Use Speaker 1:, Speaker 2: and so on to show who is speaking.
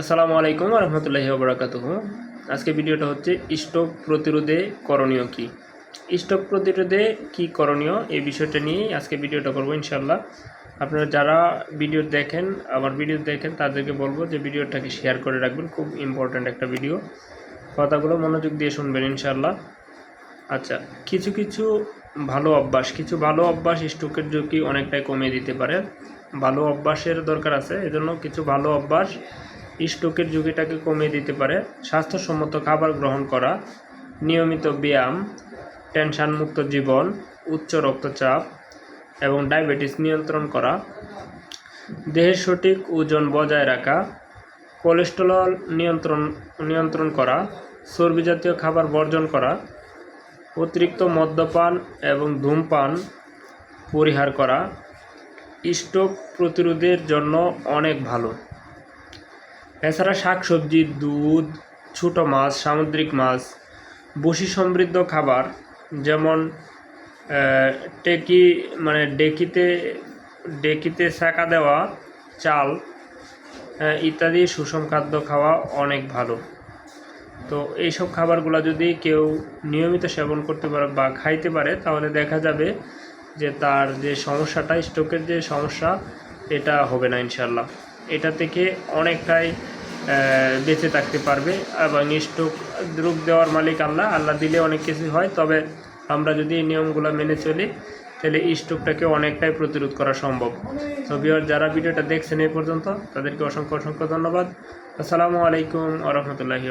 Speaker 1: আসসালামু আলাইকুম রহমতুল্লাহি বরাকাতুহ। আজকে ভিডিওটা হচ্ছে স্ট্রোক প্রতিরোধে করণীয় কি? স্ট্রোক প্রতিরোধে কি করণীয়? এই বিষয়টা নিয়েই আজকে ভিডিওটা করব ইনশাল্লাহ আপনারা যারা ভিডিও দেখেন, আমার ভিডিও দেখেন, তাদেরকে বলব যে ভিডিওটাকে শেয়ার করে রাখবেন। খুব ইম্পর্ট্যান্ট একটা ভিডিও। কথাগুলো মনোযোগ দিয়ে শুনবেন ইনশাল্লাহ আচ্ছা কিছু কিছু ভালো অভ্যাস, কিছু ভালো অভ্যাস স্ট্রোকের ঝুঁকি অনেকটাই কমিয়ে দিতে পারে। ভালো অভ্যাসের দরকার আছে। এজন্য কিছু ভালো অভ্যাস স্ট্রোকের ঝুঁকিটাকে কমিয়ে দিতে পারে। স্বাস্থ্যসম্মত খাবার গ্রহণ করা, নিয়মিত ব্যায়াম, টেনশনমুক্ত জীবন, উচ্চ রক্তচাপ এবং ডায়াবেটিস নিয়ন্ত্রণ করা, দেহের সঠিক ওজন বজায় রাখা, কোলেস্টেরল নিয়ন্ত্রণ নিয়ন্ত্রণ করা, চর্বি জাতীয় খাবার বর্জন করা, অতিরিক্ত মদ্যপান এবং ধূমপান পরিহার করা। স্ট্রোক প্রতিরোধের জন্য অনেক ভালো। এছাড়া শাক সবজি দুধ, ছোটো মাছ, সামুদ্রিক মাছ, বসি সমৃদ্ধ খাবার, যেমন টেকি মানে ডেকিতে ডেকিতে শাঁকা দেওয়া চাল ইত্যাদি সুষম খাদ্য খাওয়া অনেক ভালো। তো এইসব খাবারগুলো যদি কেউ নিয়মিত সেবন করতে পারে বা খাইতে পারে, তাহলে দেখা যাবে যে তার যে সমস্যাটা, স্ট্রোকের যে সমস্যা, এটা হবে না ইনশাল্লাহ এটা থেকে অনেকটাই বেঁচে থাকতে পারবে এবং স্টোক রোগ দেওয়ার মালিক আল্লাহ। আল্লাহ দিলে অনেক কিছু হয়, তবে আমরা যদি এই নিয়মগুলো মেনে চলি, তাহলে স্ট্রোকটাকে অনেকটাই প্রতিরোধ করা সম্ভব। তো ভিউয়ার যারা ভিডিওটা দেখছেন এই পর্যন্ত, তাদেরকে অসংখ্য অসংখ্য ধন্যবাদ। আসসালামু আলাইকুম আ রহমতুল্লাহি